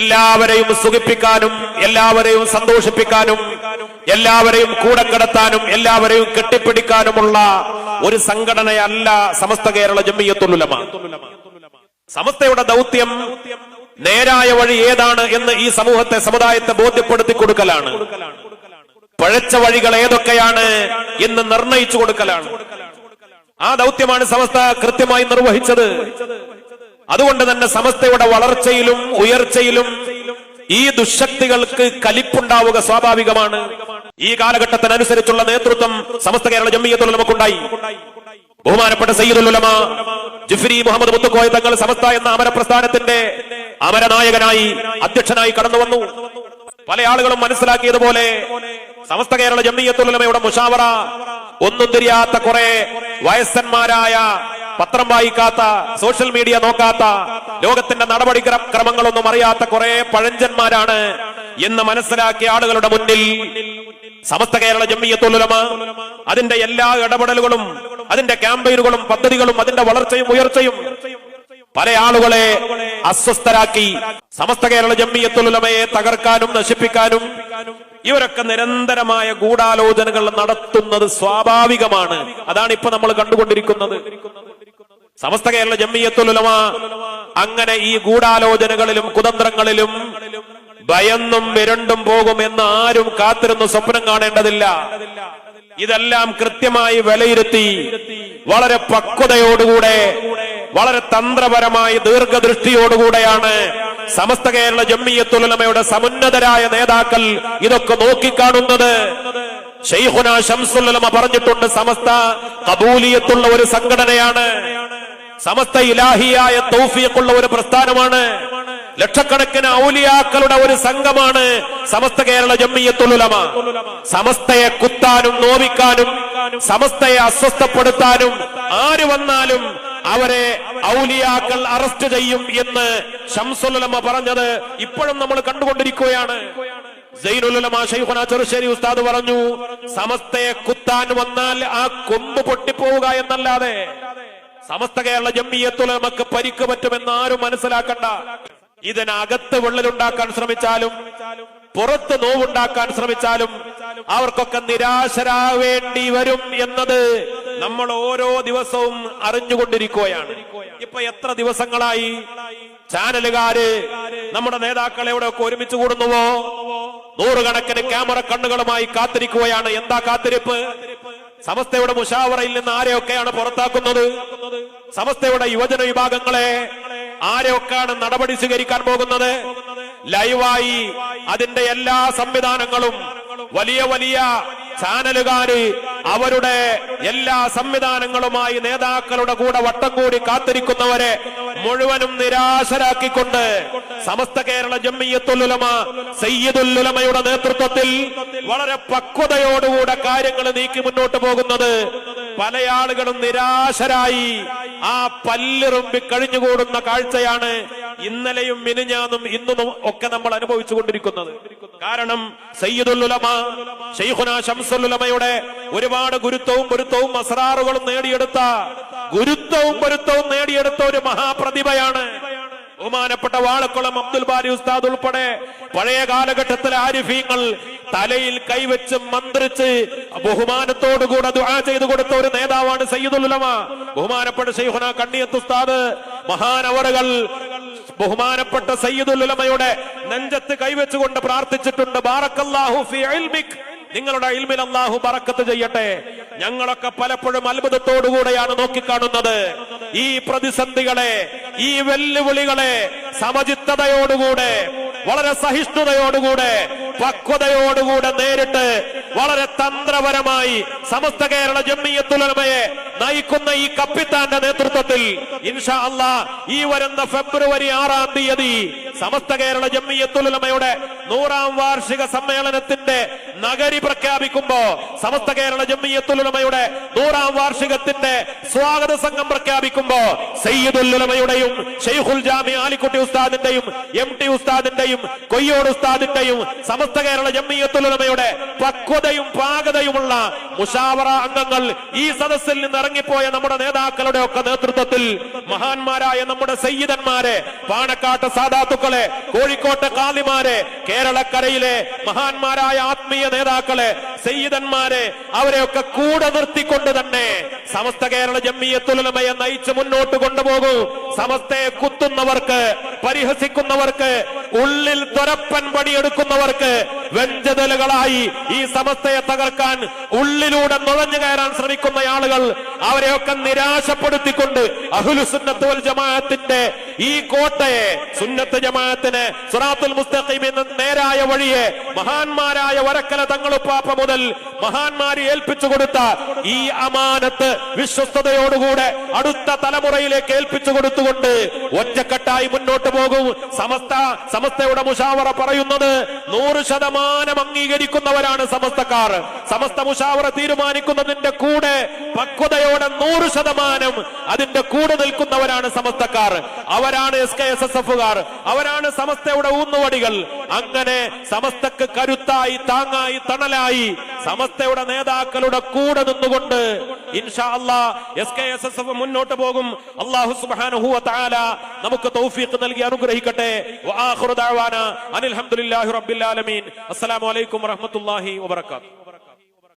എല്ലാവരെയും സുഖിപ്പിക്കാനും എല്ലാവരെയും സന്തോഷിപ്പിക്കാനും എല്ലാവരെയും കൂടെ കിടത്താനും എല്ലാവരെയും കെട്ടിപ്പിടിക്കാനുമുള്ള ഒരു സംഘടനയല്ല സമസ്ത കേരള ജമ്മിയത്തുലുലമ സമസ്തയുടെ ദൗത്യം നേരായ വഴി ഏതാണ് എന്ന് ഈ സമൂഹത്തെ സമുദായത്തെ ബോധ്യപ്പെടുത്തി കൊടുക്കലാണ്. പഴച്ച വഴികൾ ഏതൊക്കെയാണ് എന്ന് നിർണയിച്ചു കൊടുക്കലാണ്. ആ ദൗത്യമാണ് സമസ്ത കൃത്യമായി നിർവഹിച്ചത്. അതുകൊണ്ട് തന്നെ സമസ്തയുടെ വളർച്ചയിലും ഉയർച്ചയിലും ഈ ദുശക്തികൾക്ക് കലിപ്പുണ്ടാവുക സ്വാഭാവികമാണ്. ഈ കാലഘട്ടത്തിനനുസരിച്ചുള്ള നേതൃത്വം സമസ്ത കേരള ജമ്മിയത്തുള്ള നമുക്കുണ്ടായി ബഹുമാനപ്പെട്ട സയ്യിദുലമ ജിഫ്രി മുഹമ്മദ് മുത്തുക്കോയ തങ്ങൾ സമസ്ത എന്ന അമരപ്രസ്ഥാനത്തിന്റെ അമരനായകനായി അധ്യക്ഷനായി കടന്നു വന്നു പല ആളുകളും മനസ്സിലാക്കിയതുപോലെ സമസ്ത കേരള ജമ്മിയത്തുലമയുടെ മുഷാവറ ഒന്നും തിരിയാത്ത കുറെ വയസ്സന്മാരായ പത്രം വായിക്കാത്ത സോഷ്യൽ മീഡിയ നോക്കാത്ത ലോകത്തിന്റെ നടപടി ക്ര- ക്രമങ്ങളൊന്നും അറിയാത്ത കുറെ പഴഞ്ചന്മാരാണ് എന്ന് മനസ്സിലാക്കിയ ആളുകളുടെ മുന്നിൽ സമസ്ത കേരള ജമ്മിയത്തുലമ അതിന്റെ എല്ലാ ഇടപെടലുകളും അതിന്റെ ക്യാമ്പയിനുകളും പദ്ധതികളും അതിന്റെ വളർച്ചയും ഉയർച്ചയും പല ആളുകളെ അസ്വസ്ഥരാക്കി സമസ്ത കേരള ജമ്മിയത്തുലമയെ തകർക്കാനും നശിപ്പിക്കാനും ഇവരൊക്കെ നിരന്തരമായ ഗൂഢാലോചനകൾ നടത്തുന്നത് സ്വാഭാവികമാണ്. അതാണ് ഇപ്പൊ നമ്മൾ കണ്ടുകൊണ്ടിരിക്കുന്നത്. സമസ്ത കേരള ജമ്മിയത്തുലമ അങ്ങനെ ഈ ഗൂഢാലോചനകളിലും കുതന്ത്രങ്ങളിലും ഭയന്നും വിരണ്ടും പോകും എന്ന് ആരും കാത്തിരുന്ന് സ്വപ്നം കാണേണ്ടതില്ല. ഇതെല്ലാം കൃത്യമായി വിലയിരുത്തി വളരെ പക്വതയോടുകൂടെ വളരെ തന്ത്രപരമായി ദീർഘദൃഷ്ടിയോടുകൂടെയാണ് സമസ്ത കേരള ജമ്മിയത്തുലമയുടെ സമുന്നതരായ നേതാക്കൾ ഇതൊക്കെ നോക്കിക്കാണുന്നത്. ഷെയ്ഖുന ഷംസുല്ലമ പറഞ്ഞിട്ടുണ്ട് സമസ്ത കബൂലിയത്തുള്ള ഒരു സംഘടനയാണ്. സമസ്ത ഇലാഹിയായ തൗഫീഖുള്ള ഒരു പ്രസ്ഥാനമാണ്. ലക്ഷക്കണക്കിന് ഔലിയാക്കളുടെ ഒരു സംഘമാണ് സമസ്ത കേരള ജമ്മിയത്തുലമ സമസ്തയെ കുത്താനും നോവിക്കാനും സമസ്തയെ അസ്വസ്ഥപ്പെടുത്താനും ആര് വന്നാലും അവരെ ഔലിയാക്കൾ അറസ്റ്റ് ചെയ്യും എന്ന് ഷംസുലുലമ പറഞ്ഞത് ഇപ്പോഴും നമ്മൾ കണ്ടുകൊണ്ടിരിക്കുകയാണ്. ചെറുശ്ശേരി ഉസ്താദ് പറഞ്ഞു സമസ്തയെ കുത്താൻ വന്നാൽ ആ കൊമ്പ് പൊട്ടിപ്പോവുക എന്നല്ലാതെ സമസ്ത കേരള ജമ്മിയത്തുലമക്ക് പരിക്ക് പറ്റുമെന്ന് ആരും മനസ്സിലാക്കണ്ട. ഇതിനകത്ത് വിള്ളലുണ്ടാക്കാൻ ശ്രമിച്ചാലും പുറത്ത് നോവുണ്ടാക്കാൻ ശ്രമിച്ചാലും അവർക്കൊക്കെ നിരാശരാവേണ്ടി വരും എന്നത് നമ്മൾ ഓരോ ദിവസവും അറിഞ്ഞുകൊണ്ടിരിക്കുകയാണ്. ഇപ്പൊ എത്ര ദിവസങ്ങളായി? ചാനലുകാര് നമ്മുടെ നേതാക്കളെ ഇവിടെ ഒക്കെ ഒരുമിച്ച് കൂടുന്നുവോ? നൂറുകണക്കിന് ക്യാമറ കണ്ണുകളുമായി കാത്തിരിക്കുകയാണ്. എന്താ കാത്തിരിപ്പ്? സമസ്തയുടെ മുഷാവറയിൽ നിന്ന് ആരെയൊക്കെയാണ് പുറത്താക്കുന്നത്? സമസ്തയുടെ യുവജന വിഭാഗങ്ങളെ ആരെയൊക്കെയാണ് നടപടി സ്വീകരിക്കാൻ പോകുന്നത്? ലൈവായി അതിന്റെ എല്ലാ സംവിധാനങ്ങളും വലിയ വലിയ ചാനലുകാര് അവരുടെ എല്ലാ സംവിധാനങ്ങളുമായി നേതാക്കളുടെ കൂടെ വട്ടം കൂടി കാത്തിരിക്കുന്നവരെ മുഴുവനും നിരാശരാക്കിക്കൊണ്ട് സമസ്ത കേരള ജമ്മിയത്തുലുലമ സയ്യിദുല്ലുലമയുടെ നേതൃത്വത്തിൽ വളരെ പക്വതയോടുകൂടെ കാര്യങ്ങൾ നീക്കി മുന്നോട്ട് പോകുന്നത് പല ആളുകളും നിരാശരായി ആ പല്ലിറുമ്പി കഴിഞ്ഞുകൂടുന്ന കാഴ്ചയാണ് ഇന്നലെയും മിനിഞ്ഞാന്നും ഇന്നും ഒക്കെ നമ്മൾ അനുഭവിച്ചു കൊണ്ടിരിക്കുന്നത് കാരണം ഷംസുലുലമയുടെ ഒരുപാട് ഗുരുത്വവും പൊരുത്തവും അസ്രാറുകളും നേടിയെടുത്ത ഗുരുത്വവും പൊരുത്തവും നേടിയെടുത്ത ഒരു മഹാപ്രതിഭയാണ് ബഹുമാനപ്പെട്ട വാളക്കുളം അബ്ദുൽ ബാരി ഉസ്താദ് ഉൾപ്പെടെ പഴയ കാലഘട്ടത്തിലെ ആരിഫീങ്ങൾ തലയിൽ കൈവച്ച് മന്ത്രിച്ച് ബഹുമാനത്തോടുകൂടെ ദുആ ചെയ്തു കൊടുത്ത ഒരു നേതാവാണ് സയ്യിദുൽ ഉലമ. ബഹുമാനപ്പെട്ട ഷെയ്ഖുന കണ്ണിയത്ത് ഉസ്താദ് മഹാനവറുകൾ ബഹുമാനപ്പെട്ട സയ്യിദുൽ ഉലമയുടെ നെഞ്ചത്ത് കൈവച്ചുകൊണ്ട് പ്രാർത്ഥിച്ചിട്ടുണ്ട്. നിങ്ങളുടെ ഇൽമിൽ അള്ളാഹു പറക്കത്ത് ചെയ്യട്ടെ. ഞങ്ങളൊക്കെ പലപ്പോഴും അത്ഭുതത്തോടുകൂടെയാണ് നോക്കിക്കാണുന്നത്. ഈ പ്രതിസന്ധികളെ ഈ വെല്ലുവിളികളെ സമചിത്തതയോടുകൂടെ വളരെ സഹിഷ്ണുതയോടുകൂടെ പക്വതയോടുകൂടെ നേരിട്ട് വളരെ തന്ത്രപരമായി സമസ്ത കേരള ജമ്മിയത്തുലമയെ നയിക്കുന്ന ഈ കപ്പിത്താന്റെ നേതൃത്വത്തിൽ ഇൻഷാ അള്ളാ ഈ വരുന്ന ഫെബ്രുവരി ആറാം തീയതി സമസ്ത കേരള ജമ്മിയത്തുലമയുടെ നൂറാം വാർഷിക സമ്മേളനത്തിന്റെ നഗരി പ്രഖ്യാപിക്കുമ്പോ സമസ്ത കേരള ജമ്മിയത്തുലമയുടെ നൂറാം വാർഷികത്തിന്റെ സ്വാഗത സംഘം പ്രഖ്യാപിക്കുമ്പോ സയ്യിദുലമയുടെയും ഷെയ്ഖുൽ ജാമി ആലിക്കുട്ടി ഉസ്താദിന്റെയും എം ടി ഉസ്താദിന്റെയും കൊയ്യോട് ഉസ്താദിന്റെയും സമസ്ത കേരള ജമ്മിയത്തുലമയുടെ പക്വതയും പാകതയുമുള്ള മുഷാവറ അംഗങ്ങൾ ഈ സദസ്സിൽ നിന്ന് ഇറങ്ങിപ്പോയ നമ്മുടെ നേതാക്കളുടെ ഒക്കെ നേതൃത്വത്തിൽ മഹാന്മാരായ നമ്മുടെ സയ്യിദന്മാരെ പാണക്കാട്ട് സാധാത്തുക്കളെ കോഴിക്കോട്ടെ കാലിമാരെ കേരളക്കരയിലെ മഹാന്മാരായ ആത്മീയ നേതാക്കളെ സയ്യിദന്മാരെ അവരെയൊക്കെ കൂടെ നിർത്തിക്കൊണ്ട് തന്നെ സമസ്ത കേരള ജമ്മിയത്തുലമയെ നയിച്ച് മുന്നോട്ട് കൊണ്ടുപോകൂ. സമസ്തയെ കുത്തുന്നവർക്ക് പരിഹസിക്കുന്നവർക്ക് ഉള്ളിൽ തൊരപ്പൻ പണിയെടുക്കുന്നവർക്ക് വെഞ്ചതലുകളായി ഈ സമസ്തയെ തകർക്കാൻ ഉള്ളിലൂടെ നുഴഞ്ഞു കയറാൻ ശ്രമിക്കുന്ന ആളുകൾ അവരെയൊക്കെ നിരാശപ്പെടുത്തിക്കൊണ്ട് അഹുലുസുന്നത്ത് വൽ ജമാഅത്തിന്റെ ഈ കോട്ടയെ സുന്നത്ത് ജമാഅത്തിന് സുറാത്തുൽ മുസ്തഖീം നേരായ വഴിയെ മഹാന്മാരായ വരക്കല തങ്ങളുപ്പാപ്പ മുതൽ മഹാന്മാരെ ഏൽപ്പിച്ചു കൊടുത്ത ഈ അമാനത്ത് വിശ്വസ്തയോടുകൂടെ അടുത്ത തലമുറയിലേക്ക് ഏൽപ്പിച്ചു കൊടുത്തുകൊണ്ട് ഒറ്റക്കെട്ടായി മുന്നോട്ട് പോകും. സമസ്ത സമസ്തയുടെ മുഷാവറ പറയുന്നത് നൂറ് ശതമാനം അംഗീകരിക്കുന്നവരാണ് സമസ്തക്കാർ. സമസ്ത മുഷാവറ തീരുമാനിക്കുന്നതിന്റെ കൂടെ പക്വതയോടെ നൂറ് ശതമാനം അതിന്റെ കൂടെ നിൽക്കുന്നവരാണ് സമസ്തക്കാർ. അവരാണ് എസ് കെ എസ് എസ് എഫുകാർ അവരാണ് സമസ്തയുടെ ഊന്നുവടികൾ. അങ്ങനെ സമസ്തക്ക് കരുത്തായി താങ്ങായി തണലായി സമസ്തയുടെ നേതാക്കളുടെ കൂടെ നിന്നുകൊണ്ട് ഇൻഷാ അല്ലാ S K S S F മുന്നോട്ട് പോകും. അള്ളാഹു സുബ്ഹാനഹു വ നമുക്ക് തൗഫീഖ് നൽകി അനുഗ്രഹിക്കട്ടെ. വആഖിറു അനിൽഹമുല്ലാഹി റബ്ബിൽ ആലമീൻ. അസ്സലാമു അലൈക്കും വറഹ്മത്തുള്ളാഹി വബറകാതുഹു.